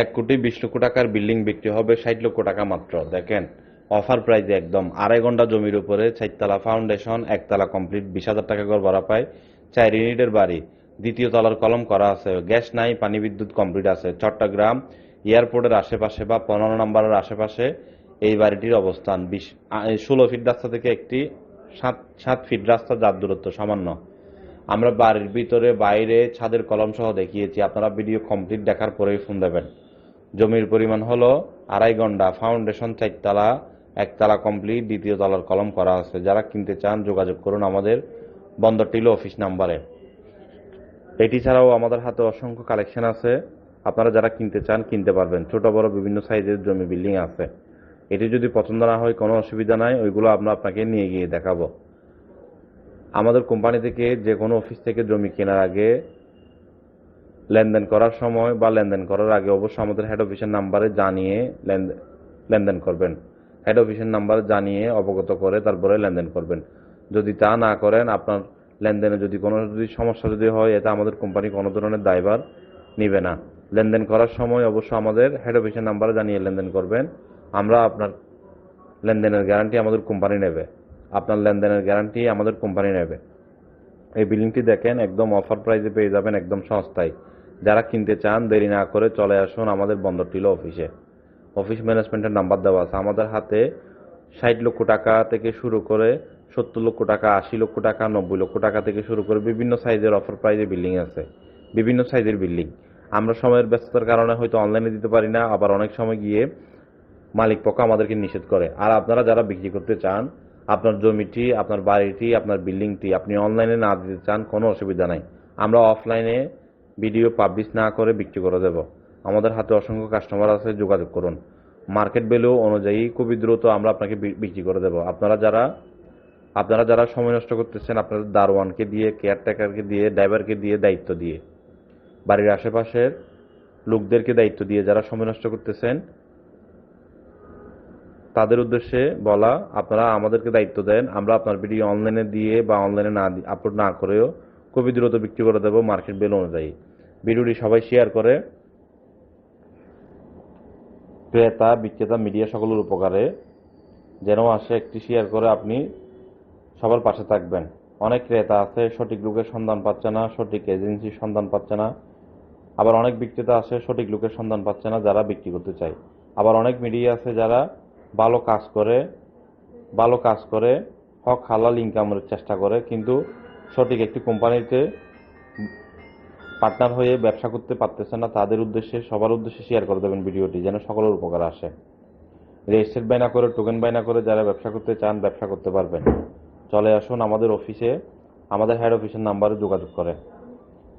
এক কোটি বিশ লক্ষ টাকার বিল্ডিং বিক্রি হবে ষাট লক্ষ টাকা মাত্র। দেখেন, অফার প্রাইজে একদম আড়াই ঘণ্টা জমির উপরে চারতলা ফাউন্ডেশন, একতলা কমপ্লিট, বিশ হাজার টাকা করে ভাড়া পায়। চার ইউনিটের বাড়ি, দ্বিতীয় তলার কলম করা আছে, গ্যাস নাই, পানি বিদ্যুৎ কমপ্লিট আছে। চট্টগ্রাম এয়ারপোর্টের আশেপাশে বা পনেরো নম্বরের আশেপাশে এই বাড়িটির অবস্থান। বিশ ষোলো ফিট রাস্তা থেকে একটি সাত সাত ফিট রাস্তা যার দূরত্ব সামান্য। আমরা বাড়ির ভিতরে বাইরে ছাদের কলম সহ দেখিয়েছি, আপনারা ভিডিও কমপ্লিট দেখার পরেই ফোন দেবেন। জমির পরিমাণ হলো আড়াই ঘণ্টা ফাউন্ডেশন চারতলা একতলা কমপ্লিট দ্বিতীয় তলার কলম করা আছে। যারা কিনতে চান, যোগাযোগ করুন আমাদের বন্দর টিলো অফিস নাম্বারে এটি ছাড়াও আমাদের হাতে অসংখ্য কালেকশন আছে। আপনারা যারা কিনতে চান, কিনতে পারবেন। ছোট, বড়, বিভিন্ন সাইজের জমি বিল্ডিং আছে। এটি যদি পছন্দ না হয়, কোনো অসুবিধা নাই, ওইগুলো আমরা আপনাকে নিয়ে গিয়ে দেখাবো। আমাদের কোম্পানি থেকে যে কোনো অফিস থেকে জমি কেনার আগে লেনদেন করার সময় বা লেনদেন করার আগে অবশ্যই আমাদের হেড অফিসের নাম্বারে জানিয়ে লেনদেন করবেন। হেড অফিসের নাম্বার জানিয়ে অবগত করে তারপরে লেনদেন করবেন। যদি তা না করেন, আপনার লেনদেনে যদি কোনো যদি সমস্যা যদি হয়, এটা আমাদের কোম্পানি কোনো ধরনের দায়ভার নিবে না। লেনদেন করার সময় অবশ্য আমাদের হেড অফিসের নাম্বারে জানিয়ে লেনদেন করবেন। আমরা আপনার লেনদেনের গ্যারান্টি আমাদের কোম্পানি নেবে। আপনার লেনদেনের গ্যারান্টি আমাদের কোম্পানি নেবে। এই বিল্ডিংটি দেখেন, একদম অফার প্রাইসে পেয়ে যাবেন একদম সস্তায়। যারা কিনতে চান, দেরি না করে চলে আসুন আমাদের বন্দর টিলো অফিসে। অফিস ম্যানেজমেন্টের নাম্বার দেওয়া আছে। আমাদের হাতে ষাট লক্ষ টাকা থেকে শুরু করে সত্তর লক্ষ টাকা, আশি লক্ষ টাকা, নব্বই লক্ষ টাকা থেকে শুরু করে বিভিন্ন সাইজের অফার প্রাইজে বিল্ডিং আছে। বিভিন্ন সাইজের বিল্ডিং আমরা সময়ের ব্যস্ততার কারণে হয়তো অনলাইনে দিতে পারি না, আবার অনেক সময় গিয়ে মালিক পক্ষ আমাদেরকে নিষেধ করে। আর আপনারা যারা বিক্রি করতে চান আপনার জমিটি, আপনার বাড়িটি, আপনার বিল্ডিংটি আপনি অনলাইনে না দিতে চান, কোনো অসুবিধা নাই। আমরা অফলাইনে ভিডিও পাবলিশ না করে বিক্রি করে দেব। আমাদের হাতে অসংখ্য কাস্টমার আছে, যোগাযোগ করুন। মার্কেট ভ্যালু অনুযায়ী খুবই দ্রুত আমরা আপনাকে বিক্রি করে দেব। আপনারা যারা আপনারা যারা সময় নষ্ট করতেছেন, আপনাদের দারোয়ানকে দিয়ে, কেয়ারটেকারকে দিয়ে, ড্রাইভারকে দিয়ে দায়িত্ব দিয়ে, বাড়ির আশেপাশের লোকদেরকে দায়িত্ব দিয়ে যারা সময় নষ্ট করতেছেন তাদের উদ্দেশ্যে বলা, আপনারা আমাদেরকে দায়িত্ব দেন, আমরা আপনার ভিডিও অনলাইনে দিয়ে বা অনলাইনে না আপলোড না করেও খুবই দ্রুত বিক্রি করে দেবো মার্কেট বেল অনুযায়ী। ভিডিওটি সবাই শেয়ার করে। ক্রেতা, বিক্রেতা, মিডিয়া সকলের উপকারে যেন আসে, একটি শেয়ার করে আপনি সবার পাশে থাকবেন। অনেক ক্রেতা আছে, সঠিক লোকের সন্ধান পাচ্ছে না, সঠিক এজেন্সির সন্ধান পাচ্ছে না। আবার অনেক বিক্রেতা আছে, সঠিক লোকের সন্ধান পাচ্ছে না, যারা বিক্রি করতে চায়। আবার অনেক মিডিয়া আছে যারা ভালো কাজ করে, ভালো কাজ করে, হক হালাল ইনকামের চেষ্টা করে, কিন্তু সঠিক একটি কোম্পানিতে পার্টনার হয়ে ব্যবসা করতে পারতেছে না, তাদের উদ্দেশ্যে, সবার উদ্দেশ্যে শেয়ার করে দেবেন ভিডিওটি যেন সকলের উপকার আসে। রেজিস্টার্ড বাইনা করে টোকেন বাইনা করে যারা ব্যবসা করতে চান, ব্যবসা করতে পারবেন। চলে আসুন আমাদের অফিসে আমাদের হেড অফিসের নাম্বারে যোগাযোগ করে।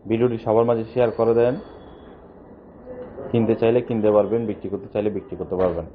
ভিডিওটি সবার মাঝে শেয়ার করে দেন। কিনতে চাইলে কিনতে পারবেন, বিক্রি করতে চাইলে বিক্রি করতে পারবেন।